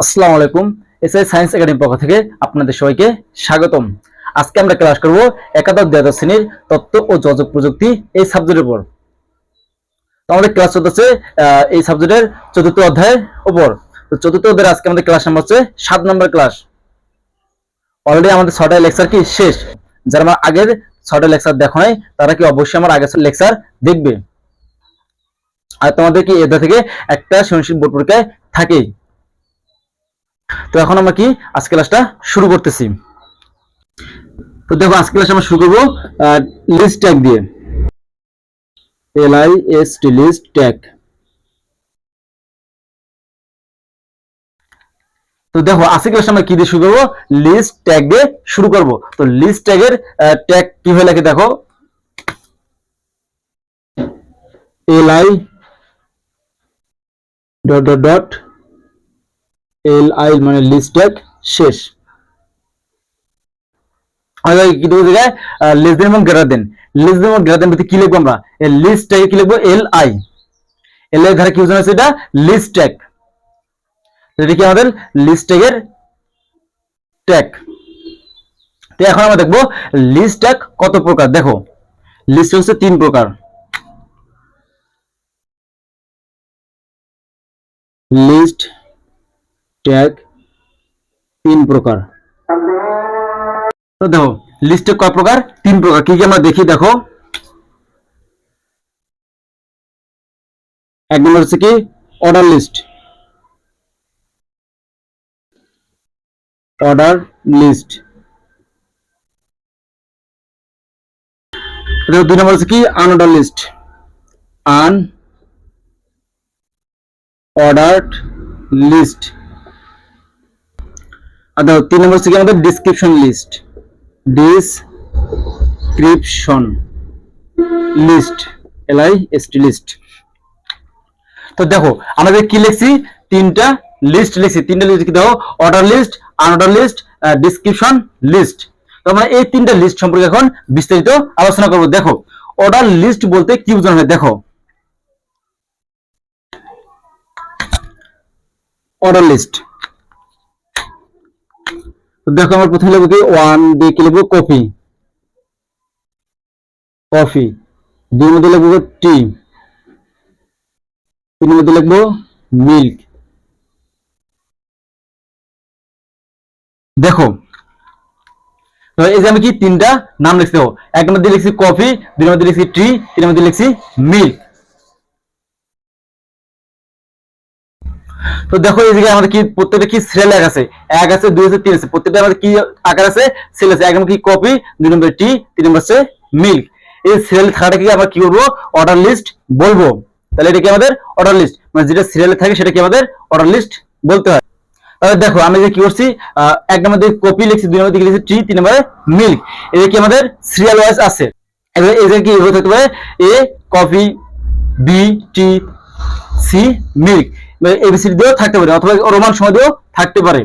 আসসালামু আলাইকুম, SI science একাডেমির পক্ষ থেকে আপনাদের সবাইকে স্বাগতম। আজকে আমরা ক্লাস করব একাদশ, দ্বাদশ শ্রেণির তথ্য ও যোগাযোগ প্রযুক্তি এই সাবজেক্টের উপর। তো আমাদের ক্লাস চলতেছে এই সাবজেক্টের চতুর্থ অধ্যায়ের উপর। তো চতুর্থ অধ্যায়ের আজকে আমাদের ক্লাস নাম্বার হচ্ছে সাত নম্বর ক্লাস। অলরেডি আমাদের ছটা লেকচার কি শেষ? যারা আমার আগের ছটা লেকচার দেখো নাই, তারা কি অবশ্যই আমার আগের লেকচার দেখবে। আর তোমাদের কি এদের থেকে একটা সৃজনশীল বোর্ড পরীক্ষায় থাকেই তো এখন আমরা কি আজকে ক্লাসটা শুরু করতেছি। তো দেখো, আজকে ক্লাস আমরা শুরু করব লিস্ট ট্যাগ দিয়ে। L S T list tag তো দেখো, আজকে ক্লাস আমরা কি দিয়ে শুরু করব? লিস্ট ট্যাগ দিয়ে শুরু করব। তো লিস্ট ট্যাগের ট্যাগ কি হয়ে লাগে দেখো। L I dot dot dot L I মানে লিস্ট শেষ। কি দেবো জায়গায় লেস দেন এবং গ্রেটার দেন লেস দেন এবং গ্রেটার দেন কি লিখব আমরা? লিস্ট ট্যাগে কি লিখব? এল আই এল এর ধারা কি বোঝানো হচ্ছে এটা? লিস্ট ট্যাগ এটা কি আমাদের? লিস্ট ট্যাগের ট্যাগ তো এখন আমরা দেখব লিস্ট ট্যাগ কত প্রকার? দেখো লিস্ট হচ্ছে তিন প্রকার। লিস্ট ট্যাগ তিন প্রকার। তো দেখো লিস্টে কয় প্রকার? তিন প্রকার। কি কি আমরা দেখি? দেখো। এক নম্বর হচ্ছে কি? অর্ডার লিস্ট অর্ডার লিস্ট দুই নম্বর হচ্ছে কি? Unorder list unordered list দেখো, তিন নম্বর হচ্ছে কি আমাদের description list description list L I S T list তো দেখো, আমাদের কি লিখছি? তিনটা লিস্ট লিখছি। তিনটা লিস্ট কি দেখো order list unorder list description list তো আমরা এই তিনটা লিস্ট সম্পর্কে এখন বিস্তারিত আলোচনা করব। দেখো অর্ডার লিস্ট বলতে কি বোঝানো হয়? দেখো অর্ডার লিস্ট দেখো আমরা প্রথমে লিখব কি? ওয়ান দিয়ে কি লিখব? কফি কফি দুই মধ্যে লিখব টি তিন মধ্যে লিখব মিল্ক দেখো, তো এই যে আমি কি তিনটা নাম লিখছি এক নম্বর দিয়ে লিখছি কফি দুই নম্বর দিয়ে লিখছি টি তিন নম্বর দিয়ে লিখছি মিল্ক তো দেখো এই জায়গায় আমাদের কি, প্রত্যেকটা কি সিরিয়াল এক আছে? এক আছে, দুই আছে, তিন আছে। প্রত্যেকটা আমাদের কি আকার আছে? সিরিয়াল আছে। এক নম্বর কি কপি দুই নম্বর টি তিন নম্বর হচ্ছে মিল্ক এই সিরিয়াল থাকাটা কি আমরা কি করব অর্ডার লিস্ট বলব। তাহলে এটা কি আমাদের? অর্ডার লিস্ট মানে যেটা সিরিয়ালে থাকে, সেটা কি আমাদের? অর্ডার লিস্ট বলতে হয়। তাহলে দেখো, আমি যে কি করছি এক নম্বর দিকে কপি লিখছি, দুই নম্বর দিকে লিখছি টি তিন নম্বরে মিল্ক এটা কি আমাদের? সিরিয়াল ওয়াইজ আছে। এবার এই যে কি এভাবে থাকতে পারে? A coffee B tea C milk ABC দিয়েও থাকতে পারে, অথবা রোমান সময় দিয়েও থাকতে পারে।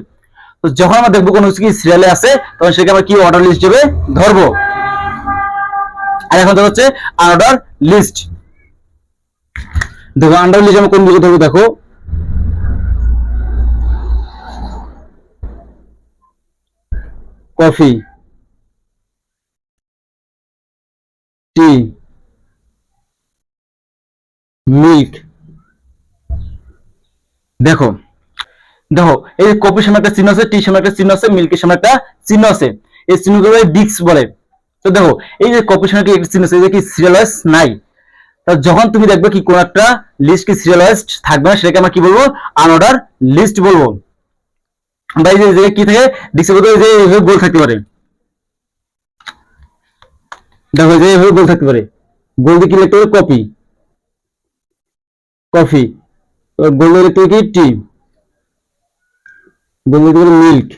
তো যখন আমরা দেখব কোনো কি সিরিয়ালে আছে, তখন সেটাকে আমরা কি অর্ডার লিস্ট হিসেবে ধরবো? আর এখন তো হচ্ছে আনঅর্ডার লিস্ট দেখো আন্ডার লিস্ট আমরা কোন দিকে ধরবো দেখো। কফি। Tea milk. দেখো দেখো, এই যে কপির সামনে একটা চিহ্ন আছে, টি সামনে একটা চিহ্ন আছে মিল্কের সামনে একটা চিহ্ন আছে। এই চিহ্নগুলো ডিক্স বলে। তো দেখো, এই যে কপির সামনে একটা চিহ্ন আছে কি সিরিয়ালাইজ নাই। তা যখন তুমি দেখবে কি কোন একটা লিস্ট কি সিরিয়ালাইজড থাকবে না, সেটাকে আমরা কি বলব? আনঅর্ডার লিস্ট বলব। বা এই যে কি থাকে? ডিক্সের মধ্যে যে এইভাবে গোল থাকতে পারে। দেখো যে এইভাবে গোল থাকতে পারে। গোল দিয়ে কি লিখতে হবে? কপি কফি গোল দিয়ে লিখতে হবে কি? টি। গোল দিয়ে লিখতে হবে মিল্ক।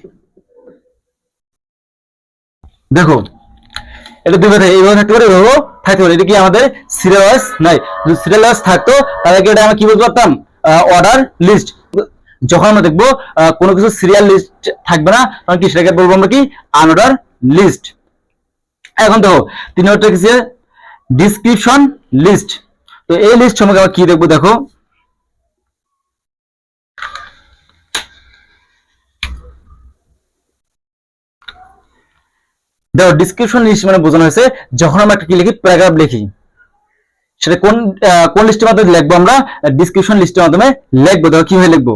দেখো, এটা দুই থাকে এইভাবে থাকতে পারে এভাবেও থাকতে পারে। এটা কি আমাদের সিরিয়ালাইজ? নাই। যদি সিরিয়ালাইজ থাকতো, তাহলে কি এটা আমরা কি বলতে পারতাম? অর্ডার লিস্ট যখন আমরা দেখব কোনো কিছু সিরিয়াল লিস্ট থাকবে না, তখন কি সেটাকে বলব আমরা কি? আনঅর্ডার লিস্ট এখন দেখো, তিন নম্বরটা কি ডিসক্রিপশন লিস্ট তো এই লিস্ট সম্পর্কে আমরা কি দেখব? দেখো দেখো ডিসক্রিপশন লিস্ট মানে বোঝানো হয়েছে, যখন আমরা একটা কি লিখি প্যারাগ্রাফ লিখি। সেটা কোন কোন লিস্টের মাধ্যমে লিখব আমরা? ডিসক্রিপশন লিস্টের মাধ্যমে লিখব। দেখো, কীভাবে লিখব?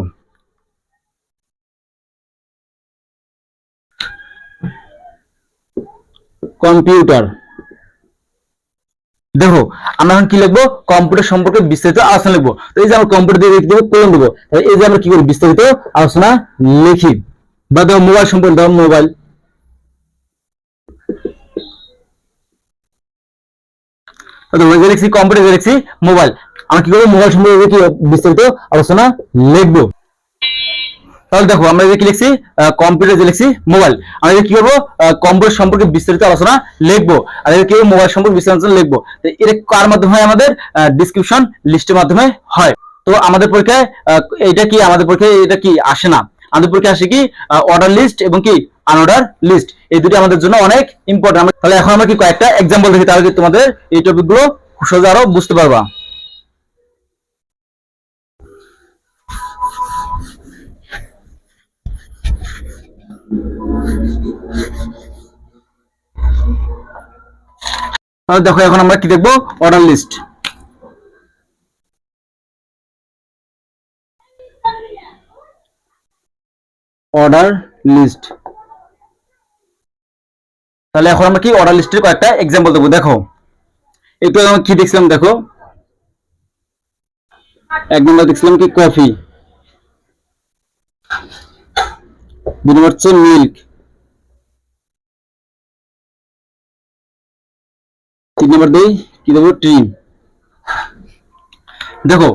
কম্পিউটার দেখো, আমরা এখন কি লিখব? কম্পিউটার সম্পর্কে বিস্তারিত আলোচনা লিখব। তো এই যে আমরা কম্পিউটার দিয়ে লিখে দেবো কোলন দেবো এই যে আমরা কি করব? বিস্তারিত আলোচনা লিখি। বা দেখো মোবাইল সম্পর্কে, দেখো মোবাইল যে কম্পিউটার লিখছি মোবাইল আমরা কি করব? মোবাইল সম্পর্কে কি বিস্তারিত আলোচনা লিখব। তাহলে দেখো, আমরা কি লিখছি? কম্পিউটার যে লিখছি মোবাইল আমরা কি করব? কম্পিউটার সম্পর্কে বিস্তারিত আলোচনা লিখব। আর কি মোবাইল সম্পর্কে বিস্তারিত লিখব। তো এটা কার মাধ্যমে হয় আমাদের ডিসক্রিপশন লিস্টের মাধ্যমে হয়। তো আমাদের পরীক্ষায় এটা কি? আমাদের পরীক্ষায় এটা কি? আসে না। আমাদের পরীক্ষায় আসে কি অর্ডার লিস্ট এবং কি আনঅর্ডার লিস্ট এই দুটি আমাদের জন্য অনেক ইম্পর্টেন্ট তাহলে এখন আমরা কি কয়েকটা এক্সাম্পল দেখি, তাহলে তোমাদের এই টপিকগুলো সহজে আরও বুঝতে পারবা। দেখো এখন আমরা কি দেখব? অর্ডার লিস্ট অর্ডার লিস্ট তাহলে এখন আমরা কি অর্ডার লিস্টের কয়েকটা এক্সাম্পল দেবো, দেখো। একটু আমরা কি দেখছিলাম, দেখো? এক নম্বর দেখছিলাম কি? কফি দুই নম্বর হচ্ছে মিল্ক তিন নম্বর দেই, কি দেবো? ট্রিম দেখো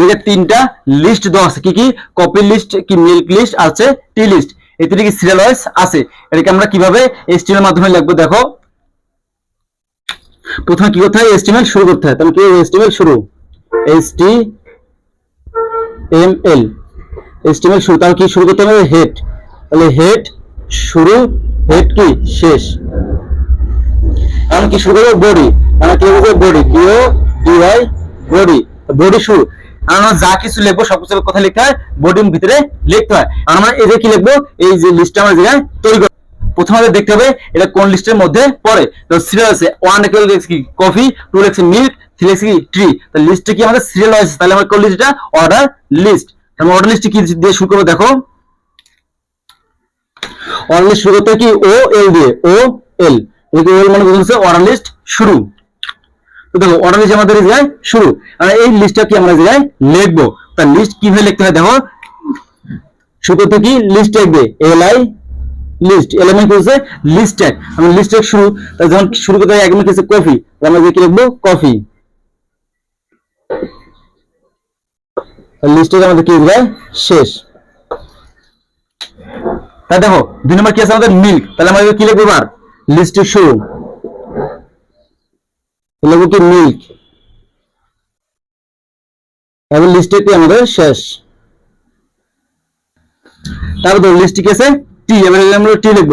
জায়গায় তিনটা লিস্ট দেওয়া আছে। কি কি? কপি লিস্ট কি মিল্ক লিস্ট আছে টি লিস্ট কি সিরিয়াল ওয়াইজ আছে? এটাকে আমরা কীভাবে মাধ্যমে দেখো। প্রথমে কি করতে হয়? শুরু করতে হয়। তাহলে কি শুরু S T M L STML শুরু। তাহলে কি শুরু করতে হবে? হেড তাহলে হেড শুরু। হেড কি? শেষ। এখন কি শুরু করব? বডি আমরা কি বডি বডি বডি শুরু। আমরা যা কিছু লিখব, সব কিছু কথা লিখতে হয় বডির ভিতরে লিখতে হয়। আমরা যে কি লিখব? এই যে লিস্টটা আমরা জায়গায় তৈরি করব। প্রথমে দেখতে হবে, এটা কোন লিস্টের মধ্যে পড়ে। তো সিরিয়াল আছে ওয়ান কি কফি টু লিখছি মিল্ক থ্রি লিখছি কি ট্রি তো লিস্টে কি আমাদের সিরিয়াল আছে তাহলে আমরা কোন লিস্টটা অর্ডার লিস্ট অর্ডার লিস্টে কি দিয়ে শুরু করব? দেখো। অর্ডার লিস্ট শুরু করতে কি? ও এল দিয়ে ও এল ওল মানে বোঝাচ্ছে অর্ডার লিস্ট শুরু। তো দেখো অর্ডার আমাদের জায়গায় শুরু। আর এই লিস্টটা কি আমরা জায়গায় লিখব? তার লিস্ট কীভাবে লিখতে হয় দেখো। শুরু করতে কি? লিস্ট লিখবে। এল আই লিস্ট এল মানে হচ্ছে লিস্ট ট্যাগ আমি লিস্ট ট্যাগ শুরু। তাহলে যখন শুরু করতে এক মিনিট হচ্ছে কফি আমরা যে কি লিখব? কফি লিস্ট আমাদের কি যায়? শেষ। তাই দেখো, দুই নম্বর কি আছে আমাদের? মিল্ক তাহলে আমাদের কি লিখব এবার? লিস্টে শুরু। লিখব কি মিল্ক এবং লিস্টে কি আমাদের শেষ? তারপর লিস্টে কি আছে? টি এবার আমরা টি লিখব।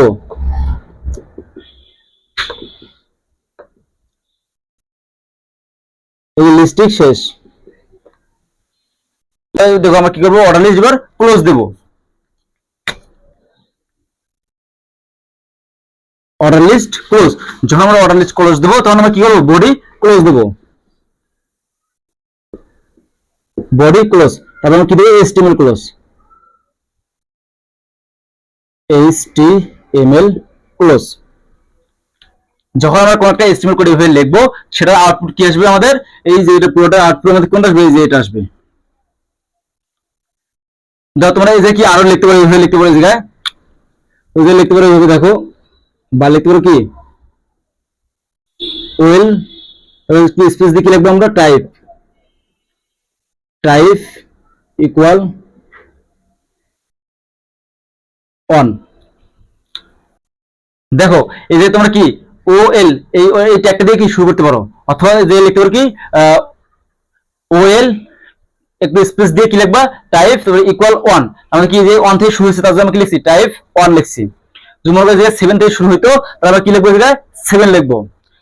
এই লিস্টে শেষ। দেখো আমরা কি করব? অর্ডার লিস্ট এবার ক্লোজ দেবো। অর্ডার লিস্ট ক্লোজ যখন আমরা অর্ডার লিস্ট ক্লোজ দেবো, তখন আমরা কি করব? বডি ক্লোজ দেবো। বডি ক্লোজ তারপর আমরা কি দেবো? এসটিএমএল ক্লোজ এইচটিএমএল ক্লোজ যখন আমরা কোনো একটা এস্টিমেট করে এভাবে লিখব, সেটার আউটপুট কি আসবে আমাদের? এই যে এটা পুরোটা আউটপুট আমাদের কোনটা আসবে? এই যে এটা আসবে। তোমরা এই যে কি আরও লিখতে পারো এইভাবে লিখতে পারো এই জায়গায়। লিখতে পারো এইভাবে দেখো। বা লিখতে কি? ওয়েল স্পেস দিয়ে কি লিখব আমরা টাইপ টাইপ ইকুয়াল অন দেখো, এই যে তোমরা কি? ও এল এই এই ট্যাগটা দিয়ে কি শুরু করতে পারো? অথবা যে লিখতে পারো কি? ও এল একটু স্পেস দিয়ে কি লিখবা? টাইপ ইকুয়াল ওয়ান আমরা কি, যে ওয়ান থেকে শুরু হয়েছে, তার জন্য আমরা কি লিখছি? টাইপ ওয়ান লিখছি। সেভেন থেকে শুরু হইতো তাহলে কি লিখব এটা সেভেন লিখব।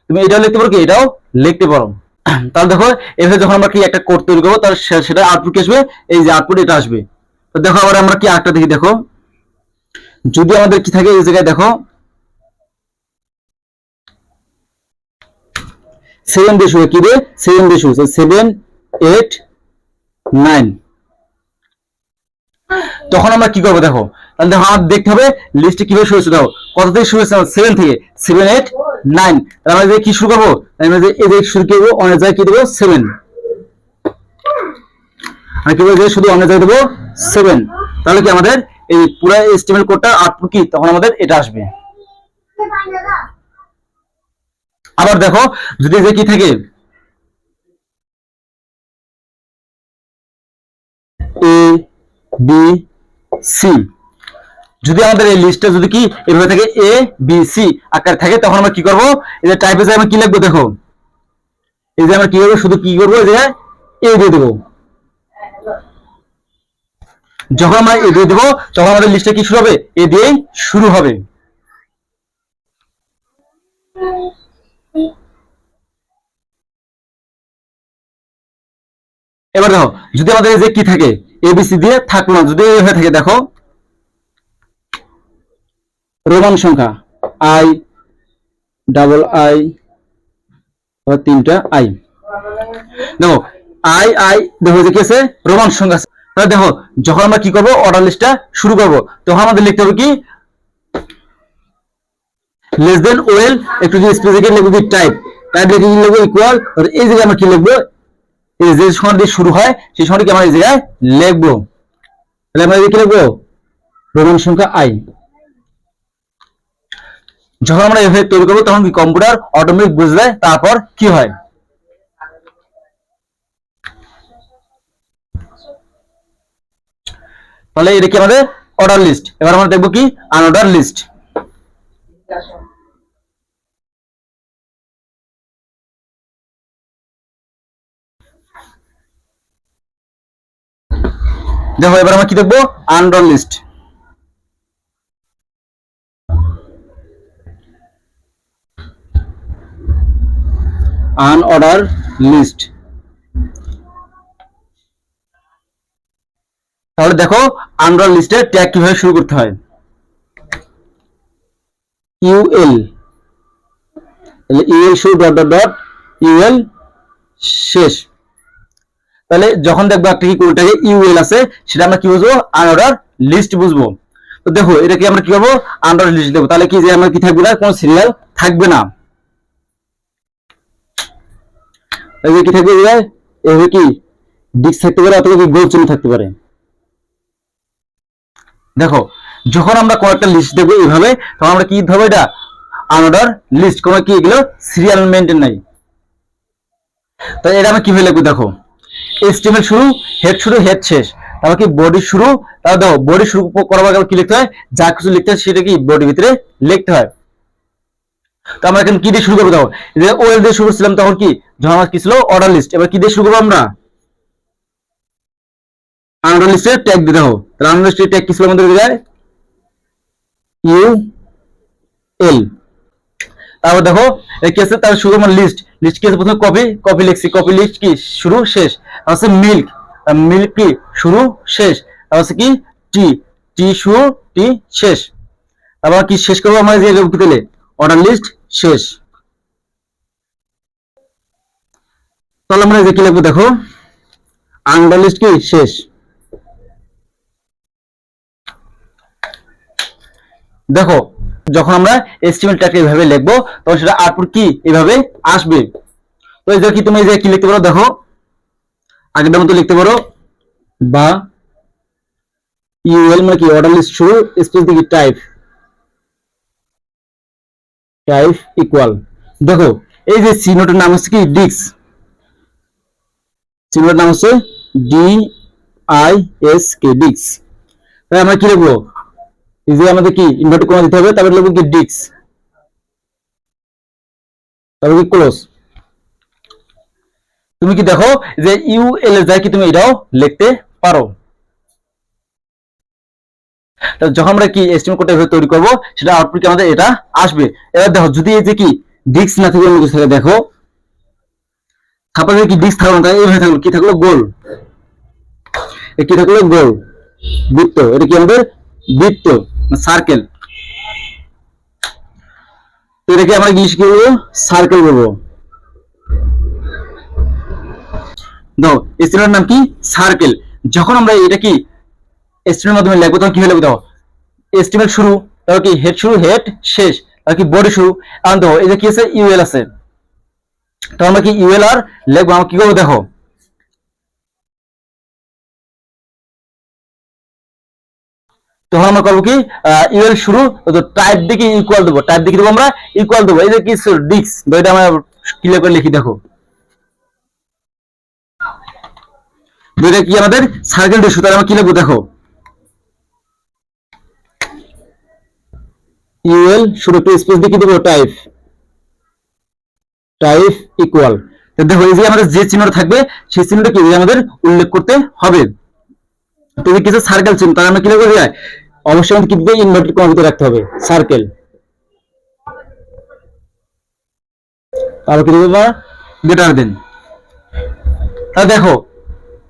তুমি এটাও লিখতে পারো কি? এটাও লিখতে পারো। তাহলে দেখো, এভাবে যখন আমরা কি একটা কোড তৈরি করব, তাহলে সেটা আউটপুট কি আসবে? এই যে আউটপুট এটা আসবে। দেখো আবার আমরা কি আটটা দেখি, দেখো। যদি আমাদের কি থাকে এই জায়গায় দেখো সেভেন দিয়ে শুরু কি দিয়ে? সেভেন দিয়ে সেভেন এইট নাইন তখন আমরা কি করব দেখো তাহলে আমাদের দেখতে হবে লিস্টে কীভাবে শুরু হচ্ছে দেখো, কত থেকে শুরু হচ্ছে সেভেন থেকে সেভেন এইট নাইন তাহলে আমরা কি শুরু করব? আমরা শুরু কি করব? অনেক জায়গায় কি দেবো? সেভেন আমি কি বলছি শুধু অনেক জায়গায় দেবো? সেভেন তাহলে কি আমাদের এই পুরো এস্টিমেট কোডটা আউটপুট কি? তখন আমাদের এটা আসবে। আবার দেখো, যদি যে কি থাকে? এ বি সি যদি আমাদের এই লিস্টটা যদি কি এভাবে থাকে এ বি সি আকার থাকে, তখন আমরা কি করব? এই যে টাইপে যে আমরা কি লিখব দেখো? এই যে আমরা কি করব? শুধু কি করব? যে এ দিয়ে দেবো। যখন আমরা এ দিয়ে দেবো, তখন আমাদের লিস্টটা কি শুরু হবে? এ দিয়েই শুরু হবে। এবার দেখো, যদি আমাদের এই যে কি থাকে? এবিসি দিয়ে থাকল না, যদি হয়ে থাকে, দেখো। রোমান সংখ্যা আই, ডাবল আই তিনটা আই। দেখো, আই আই, দেখো কি আছে? রোমান সংখ্যা তাহলে দেখো, যখন আমরা কি করব? অর্ডার লিস্টটা শুরু করব। তখন আমাদের লিখতে হবে কি? লেস দেন ওয়েল একটু যদি স্পেসিফিক লিখব কি টাইপ টাইপ লিখে কি লিখব ইকুয়াল এই জায়গায় আমরা কি লিখব? এই যে সংখ্যা দিয়ে শুরু হয়, সেই সংখ্যাটিকে আমরা এই জায়গায় লিখব। তাহলে আমরা কি লিখব? রোমান সংখ্যা আই যখন আমরা এভাবে তৈরি করব, তখন কি কম্পিউটার অটোমেটিক বুঝবে তারপর কি হয়? তাহলে এটা কি আমাদের? অর্ডার লিস্ট এবার আমরা দেখব কি? আনঅর্ডার লিস্ট দেখো, এবার আমরা কি দেখব? Unorder list unorder list. তাহলে দেখো আনঅর্ডার লিস্টে ট্যাগ কীভাবে শুরু করতে হয়? ইউএল ইউএল শুরু, ডট ডট ডট ইউএল শেষ। তাহলে যখন দেখব একটা কি কোনটাকে ইউএল আছে, সেটা আমরা কি বুঝব? আনঅর্ডার লিস্ট বুঝব। তো দেখো এটাকে আমরা কি করব আনঅর্ডার লিস্ট দেবো। তাহলে কি যে আমরা কি থাকবে না? কোনো সিরিয়াল থাকবে না। যে কি থাকবে এভাবে কি? ডিস্ক থাকতে পারে অথবা গোল চিহ্ন থাকতে পারে। দেখো, যখন আমরা কয়েকটা লিস্ট দেখব এইভাবে তখন আমরা কি ধরবো এটা? আনঅর্ডার লিস্ট কোনো কি এগুলো? সিরিয়াল মেনটেন নাই। তাই এটা আমি কীভাবে লিখব দেখো? এস্টিমেট শুরু হেড শুরু হেড শেষ। তারপর কি বডি শুরু? তারপর দেখো বডি শুরু করার আগে কি লিখতে হয়? যা কিছু লিখতে হয় সেটা কি বডির ভিতরে লিখতে হয়। তো আমরা এখন কি দিয়ে শুরু করব এই যে ওয়েল দিয়ে শুরু করছিলাম, তখন কি? যখন আমার কি ছিল? অর্ডার লিস্ট এবার কি দিয়ে শুরু করব আমরা? আনঅর্ডার লিস্টে ট্যাগ দিতে হবে তাহলে আনঅর্ডার লিস্টে ট্যাগ কি ছিল আমাদের যায় ইউ এল তারপর দেখো, এই কেসে তার শুরু আমার লিস্ট লিস্ট কি আছে প্রথমে? কপি কপি লিখছি। কপি লিস্ট কি? শুরু, শেষ। হচ্ছে মিল্ক মিল্ক কি? শুরু, শেষ। আর হচ্ছে কি? টি টি শুরু টি শেষ। তারপর কি শেষ করব আমরা যে অর্ডার লিস্ট শেষ। তাহলে আমরা কি লিখব দেখো? আন্ডার লিস্ট কি? শেষ। দেখো, যখন আমরা এস্টিমেটটাকে এভাবে লিখব, তখন সেটা আউটপুট কি? এভাবে আসবে। তো এই যে কি, তুমি যে কি লিখতে পারো দেখো। আগের মতো লিখতে পারো। বা ইউএল মানে কি? অর্ডার লিস্ট শুরু স্পেস দিকে টাইপ টাইপ ইকুয়াল দেখো, এই যে চিহ্নটার নাম হচ্ছে কি? ডিক্স চিহ্নটার নাম হচ্ছে ডি আই এস কে ডিক্স আমরা কি লিখব? যে আমাদের কি? ইনভার্ট কোণা দিতে হবে, তারপরে লিখব কি? ডিক্স তারপর কি? ক্লোজ তুমি কি দেখো যে ইউ এল যায় কি তুমি? এটাও লিখতে পারো। যখন আমরা কি এস্টিমেট কোডটা তৈরি করব, সেটা আউটপুট আমাদের এটা আসবে। এবার দেখো, যদি এই যে কি ডিস্ক না থাকে অন্য কিছু থাকে দেখো সাপোজ কি ডিস্ক থাকল না এইভাবে থাকল, কি থাকল? গোল। কি থাকল? গোল। বৃত্ত। এটা কি আমাদের? বৃত্ত সার্কেল এটাকে আমরা কি বলব? সার্কেল বলব। দেখো স্টিমের নাম কি? সার্কেল যখন আমরা এটা কি এস্টিমের মাধ্যমে লিখব, তখন কি লিখব দেখো? এস্টিমেট শুরু, তারপর কি হেড শুরু হেড শেষ আর কি বডি শুরু, আর দেখো, এই যে কি আছে? ইউএল আছে। তো আমরা কি ইউএল আর লিখব? আমরা কি করব দেখো? তখন আমরা করব কি? ইউএল শুরু টাইপ দিকে ইকুয়াল দেবো টাইপ দিকে দেবো আমরা ইকুয়াল দেবো। এই যে কি ডিক্স এটা আমরা ক্লিয়ার করে লিখি, দেখো। এটা কি আমাদের সার্কেল রেশিও তাহলে আমরা কি লিখব, দেখো? ইউএল শুরু একটু স্পেস দিয়ে কি দেবো টাইপ টাইপ ইকুয়াল দেখো, এই যে আমাদের যে চিহ্নটা থাকবে, সেই চিহ্নটা কি? আমাদের উল্লেখ করতে হবে। তো এই কিছু সার্কেল চিহ্ন তাহলে আমরা কি লিখব যায়? অবশ্যই আমাদের কি দিতে ইনভার্টেড কমা ভিতরে রাখতে হবে সার্কেল তারপর কি দেবো গ্রেটার দেন তাহলে দেখো,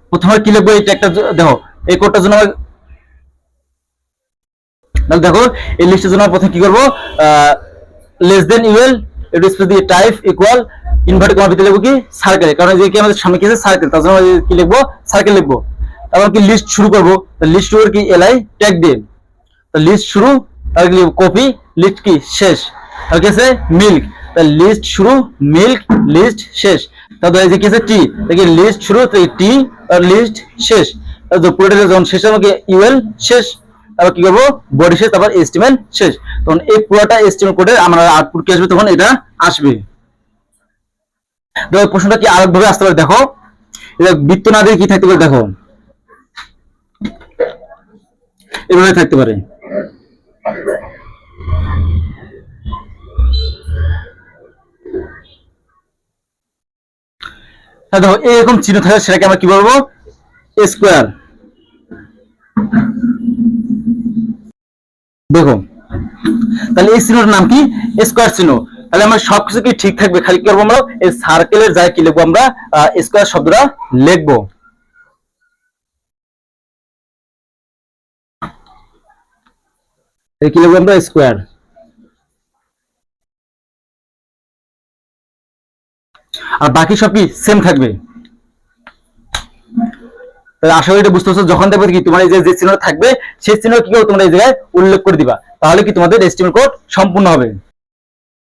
প্রথমে কি লিখব? এই একটা দেখো, এই কোডটার জন্য আমার- তাহলে দেখো, এই লিস্টের জন্য প্রথমে কি করব? লেস দেন ইউএল একটু স্পেস দিয়ে টাইপ ইকুয়াল ইনভার্ট কমার ভিতরে লিখব কি? সার্কেল কারণ যে কি আমাদের সামনে কি আছে? সার্কেল তার জন্য কি লিখব? সার্কেল লিখব। তারপর কি লিস্ট শুরু করব? লিস্ট শুরু কি? এলআই ট্যাগ দিয়ে। লিস্ট শুরু, আর কি কপি লিস্ট কি? শেষ। আর কি আছে? মিল্ক লিস্ট শুরু মিল্ক লিস্ট শেষ। তারপর যে কি আছে? টি দেখি লিস্ট শুরু টি আর লিস্ট শেষ। পুরোটা যখন শেষ হবে কি ইউএল শেষ। তারপর কি করব? বডি শেষ, তারপর এস্টিমেল শেষ। তখন এই পুরোটা এস্টিমেল করে আমরা আউটপুট কি আসবে? তখন এটা আসবে। দেখো প্রশ্নটা কি আরেকভাবে আসতে পারে? দেখো। এটা বৃত্ত না দিয়ে কি থাকতে পারে? দেখো। এভাবে থাকতে পারে। হ্যাঁ দেখো, এরকম চিহ্ন থাকে সেটাকে আমরা কি বলব? স্কোয়ার দেখো তাহলে এই চিহ্নটার নাম কি? স্কোয়ার চিহ্ন তাহলে আমরা সবকিছু কি ঠিক থাকবে? খালি করব আমরা? এই সার্কেলের যায় কি লিখব আমরা? স্কোয়ার শব্দটা লিখব। কি লিখব আমরা? স্কোয়ার। আর বাকি সব কি? সেম থাকবে। আশা করি এটা বুঝতে পারছ। যখন দেখবে কি তোমার এই যে যে চিহ্ন থাকবে, সেই চিহ্ন কি করবে তোমরা এই জায়গায় উল্লেখ করে দিবা। তাহলে কি তোমাদের এস্টিমেট কোড সম্পূর্ণ হবে।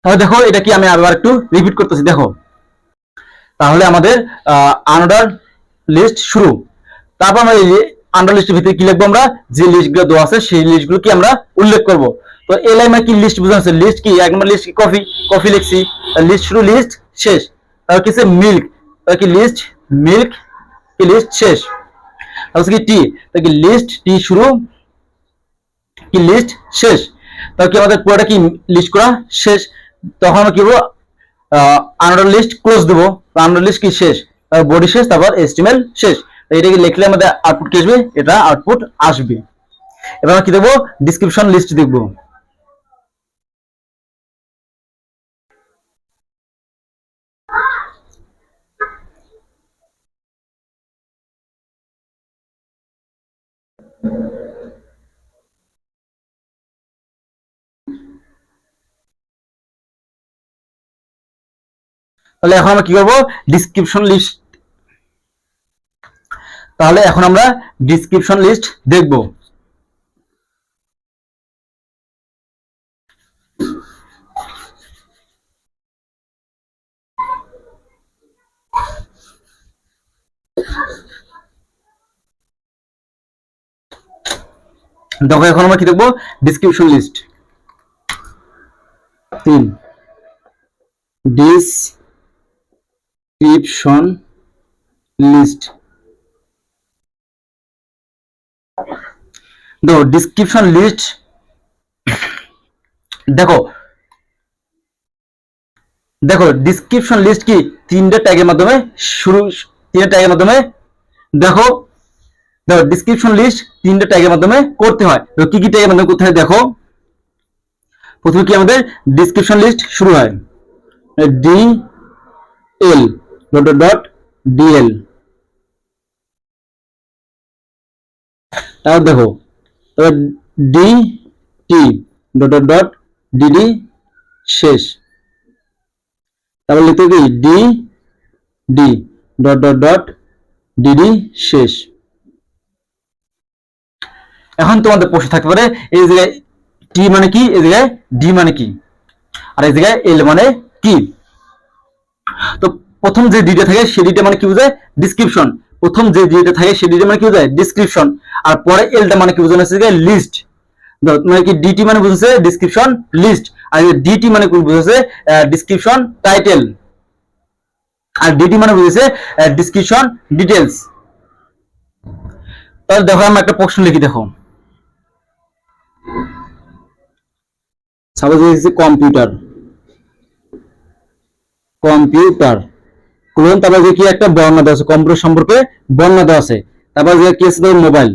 তাহলে দেখো, এটা কি আমি আবার একটু রিপিট করতেছি। দেখো, তাহলে আমাদের আন্ডার লিস্ট শুরু। তারপর আমরা এই আন্ডার লিস্টের ভিতরে কি লিখব আমরা? যে লিস্টগুলো দেওয়া আছে, সেই লিস্টগুলো কি আমরা উল্লেখ করব। তো এল আই কি লিস্ট বুঝতে পারছ লিস্ট কি? এক নম্বর লিস্ট কি? কফি কফি লিখছি। লিস্ট শুরু লিস্ট শেষ। তারপর কি মিল্ক তারপর কি লিস্ট মিল্ক কি লিস্ট শেষ? তারপর কি টি? তারপর কি লিস্ট টি শুরু, কি লিস্ট শেষ। তা কি আমাদের পুরোটা কি লিস্ট করা? শেষ। তখন আমরা কি বলব আনার লিস্ট ক্লোজ দেবো। আনার লিস্ট কি শেষ? বডি শেষ, তারপর এস্টিমেল শেষ। তো এটাকে লিখলে আমাদের আউটপুট কি আসবে? এটা আউটপুট আসবে। এবার আমরা কি দেবো ডিসক্রিপশন লিস্ট দেখব। তাহলে এখন আমরা কি করব? ডিসক্রিপশন লিস্ট তাহলে এখন আমরা ডিসক্রিপশন লিস্ট দেখব। দেখো, এখন আমরা কি দেখব? ডিসক্রিপশন লিস্ট তিন। ডিসক্রিপশন লিস্ট দেখো ডিসক্রিপশন লিস্ট দেখো দেখো ডিসক্রিপশন লিস্ট কি? তিনটে ট্যাগের মাধ্যমে শুরু, তিনটে ট্যাগের মাধ্যমে দেখো দেখো ডিসক্রিপশন লিস্ট তিনটে ট্যাগের মাধ্যমে করতে হয়। তো কি কি ট্যাগের মাধ্যমে করতে হয় দেখো। প্রথমে কি আমাদের ডিসক্রিপশন লিস্ট শুরু হয়? D L dot dot DL তারপর দেখো তারপর D T dot dot DD শেষ। তারপর লিখতে কি D D dot dot dot DD শেষ। এখন তোমাদের প্রশ্ন থাকতে পারে, এই জায়গায় টি মানে কি, এই জায়গায় ডি মানে কি? আর এই জায়গায় এল মানে কি? তো প্রথম যে ডিটা থাকে সেই ডিটা মানে কি বোঝায়? ডিসক্রিপশন প্রথম যে ডিটা থাকে সেই ডিটা মানে কি বোঝায়? ডিসক্রিপশন আর পরে এলটা মানে কি বোঝানো হচ্ছে লিস্ট মানে কি ডিটি মানে বুঝেছে ডিসক্রিপশন লিস্ট আর ডিটি মানে বুঝেছে ডিসক্রিপশন টাইটেল আর ডিটি মানে বুঝেছে ডিসক্রিপশন ডিটেলস তাহলে দেখো আমরা একটা প্রশ্ন লিখি, দেখো। সাপোজ কম্পিউটার কম্পিউটার ক্লোন তারপর যে কি একটা বর্ণনা দেওয়া আছে, কম্পিউটার সম্পর্কে বর্ণনা দেওয়া আছে। তারপর যে কি আছে মোবাইল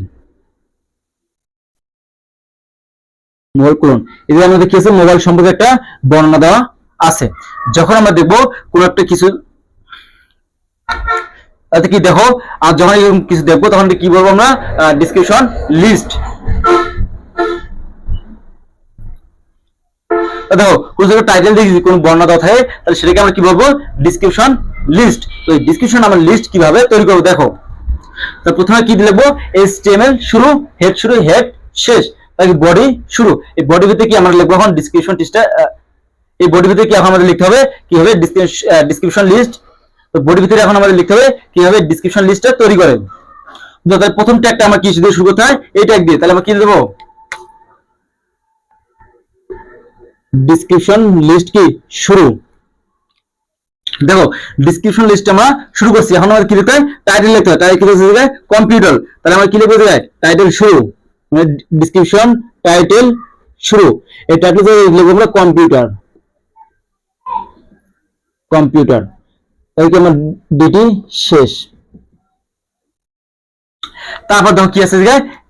মোবাইল ক্লোন এই যে আমাদের কি আছে মোবাইল সম্পর্কে একটা বর্ণনা দেওয়া আছে। যখন আমরা দেখব কোন একটা কিছু তাতে কি দেখো, আর যখন কিছু দেখব, তখন কি বলব আমরা ডিসক্রিপশন লিস্ট দেখো, কোন জায়গায় টাইটেল দেখি কোন বর্ণনা দেওয়া তাহলে সেটাকে আমরা কি বলব? ডিসক্রিপশন লিস্ট তো এই ডিসক্রিপশন লিস্ট কীভাবে তৈরি করব দেখো। প্রথমে কি লিখব? শুরু হেড শুরু হেড শেষ। তাহলে বডি শুরু। এই বডি ভিতরে কি আমরা লিখব এখন? ডিসক্রিপশন এই বডি ভিতরে কি এখন আমাদের লিখতে হবে? কি হবে? ডিসক্রিপশন লিস্ট তো বডি ভিতরে এখন আমাদের লিখতে হবে কীভাবে ডিসক্রিপশন লিস্টটা তৈরি করে। প্রথম ট্যাগটা আমার কি দিয়ে শুরু করতে হয়? এই ট্যাগ দিয়ে। তাহলে আমরা কি দেবো? ডিসক্রিপশন লিস্ট কি? শুরু। দেখো ডিসক্রিপশন লিস্ট আমরা শুরু করছি। এখন আমাদের কি লিখতে হয়? টাইটেল লিখতে হয়। টাইটেল কি লিখতে হয়? কম্পিউটার তাহলে আমরা কি লিখতে হয় টাইটেল শুরু। মানে ডিসক্রিপশন টাইটেল শুরু। এই টাইটেল লিখব আমরা কম্পিউটার কম্পিউটার তাহলে কি আমার ডিটি শেষ। তারপর দেখো কি আছে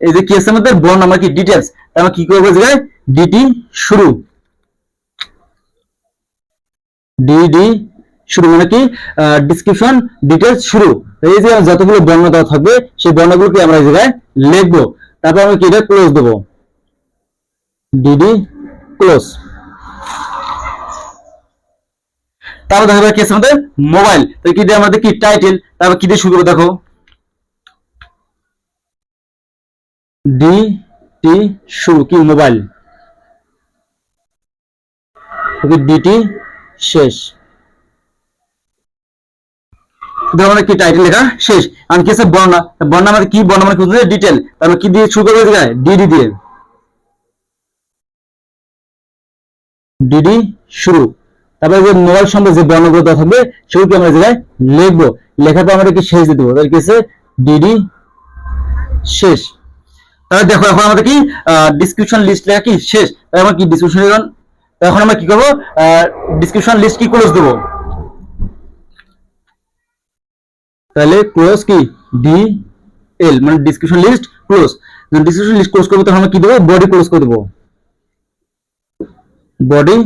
এই যে কি আছে আমাদের? বর্ণ আমার কি? ডিটেলস আমরা কি করব ডিটি শুরু। ডিডি শুরু মানে কি? ডিসক্রিপশন ডিটেলস শুরু। এই যে যতগুলো বর্ণ দেওয়া থাকবে, সেই বর্ণগুলোকে আমরা এই জায়গায় লিখব। তারপর আমরা কি এটা ক্লোজ দেবো? ডিডি ক্লোজ তারপর দেখো কি আছে আমাদের? মোবাইল তো কি দিয়ে আমাদের কি টাইটেল তারপর কি দিয়ে শুরু করব দেখো। ডি টি শুরু কি? মোবাইল ডিটি শেষ। ধরো কি টাইটেল লেখা? শেষ। আর কি বর্ণনা বর্ণনা মানে কি? বর্ণনা মানে কি ডিটেল তারপর কি দিয়ে শুরু করবে ডিডি দিয়ে। ডিডি শুরু। তারপরে যে মোবাইল সম্পর্কে যে বর্ণগুলো দেওয়া থাকবে সেগুলোকে আমরা জায়গায় লিখব? লেখার পর আমরা কি শেষ দিয়ে দেবো। তাহলে কি ডিডি শেষ। তাহলে দেখো, এখন আমাদের কি ডিসক্রিপশন লিস্ট লেখা কি? শেষ। তাহলে আমরা কি ডিসক্রিপশন এখন আমরা কি করব? ডিসক্রিপশন লিস্ট কি ক্লোজ দেবো? তাহলে ক্লোজ কি? ডি এল মানে description list close description list close করব, তখন আমরা কি দেবো? বডি ক্লোজ করে দেবো। বডি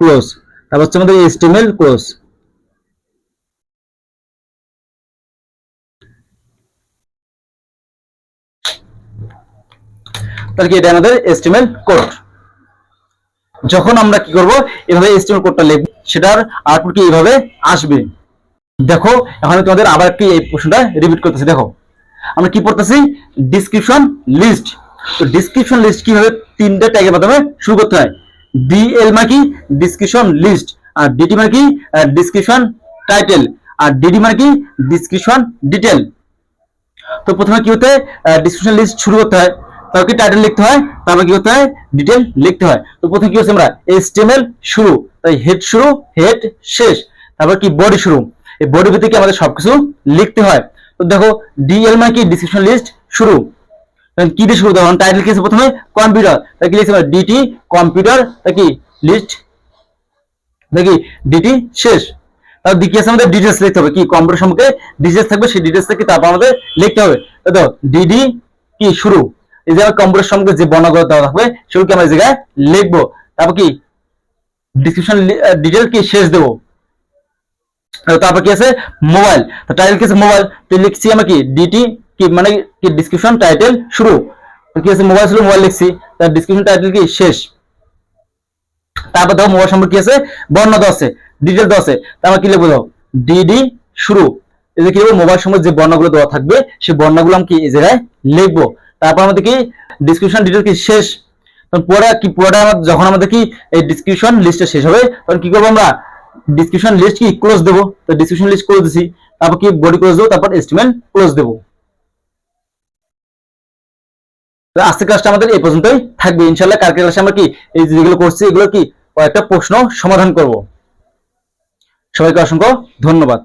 ক্লোজ তারপর হচ্ছে আমাদের এস্টিমেল ক্লোজ তাহলে কি এটা আমাদের এস্টিমেল কোড যখন আমরা কি করব? এভাবে এস্টিমেল কোডটা লিখব। সেটার আউটপুট কি এইভাবে আসবে? দেখো, এখন তোমাদের আবার একটি এই প্রশ্নটা রিপিট করতেছি। দেখো, আমরা কি পড়তেছি? ডিসক্রিপশন লিস্ট তো ডিসক্রিপশন লিস্ট কীভাবে তিনটা ট্যাগের মাধ্যমে শুরু করতে হয়? ডিএল মানে কি? ডিসক্রিপশন লিস্ট আর ডিটি মানে কি? ডিসক্রিপশন টাইটেল আর ডিডি মানে কি? ডিসক্রিপশন ডিটেল তো প্রথমে কি হতে ডিসক্রিপশন লিস্ট শুরু করতে হয়। তারপর টাইটেল লিখতে হয়? তারপর কি করতে হয়? ডিটেল লিখতে হয়। তো প্রথমে কি হচ্ছে আমরা? এইচটিএমএল শুরু। তাই হেড শুরু হেড শেষ। তারপর কি বডি শুরু? এই বডি ভিতরে কি আমাদের সবকিছু লিখতে হয়? তো দেখো ডিএল মানে কি? ডিসক্রিপশন লিস্ট শুরু। কি দিয়ে শুরু? তখন টাইটেল কি প্রথমে? কম্পিউটার তাই কি লিখছে ডিটি কম্পিউটার তাই কি? লিস্ট দেখি ডিটি শেষ। তারপর দিকে আছে আমাদের ডিটেলস লিখতে হবে। কি? কম্পিউটার সম্পর্কে ডিটেলস থাকবে, সেই ডিটেলস থেকে তারপর আমাদের লিখতে হবে। তো ডিডি কি? শুরু। এই যে কম্পিউটার সম্পর্কে যে বর্ণনা দেওয়া থাকবে সেগুলোকে আমরা এই জায়গায় লিখব? তারপর কি? ডিসক্রিপশন ডিটেল কি? শেষ দেবো। তারপর কি আছে? মোবাইল টাইটেল কি আছে? মোবাইল তো লিখছি আমরা কি? ডিটি কি মানে কি? ডিসক্রিপশন টাইটেল শুরু। কি আছে? মোবাইল ছিল মোবাইল লিখছি। তার ডিসক্রিপশন টাইটেল কি? শেষ। তারপর দেখো মোবাইল সম্পর্কে কি আছে? বর্ণনা দেওয়া আছে। ডিটেল দেওয়া আছে। তারপর কি লিখব দেখো? ডিডি শুরু। এই যে কি হবে মোবাইল সম্পর্কে যে বর্ণগুলো দেওয়া থাকবে, সেই বর্ণগুলো আমি কি এই জায়গায় লিখব? তারপর আমাদের কি ডিসক্রিপশন ডিটেল কি শেষ? তখন পরে কি, পুরোটা যখন আমাদের কি এই ডিসক্রিপশন লিস্টটা শেষ হবে, তখন কি করব আমরা? ডিসক্রিপশন লিস্ট কি ক্লোজ দেবো? তো ডিসক্রিপশন লিস্ট ক্লোজ দিছি, তারপর কি বডি ক্লোজ দেবো, তারপর এস্টিমেট ক্লোজ দেবো। তো আজকের ক্লাসটা আমাদের এই পর্যন্তই থাকবে। ইনশাল্লাহ কালকে ক্লাসে আমরা কি এই যেগুলো করছি, এগুলো কি কয়েকটা প্রশ্ন সমাধান করব। সবাইকে অসংখ্য ধন্যবাদ।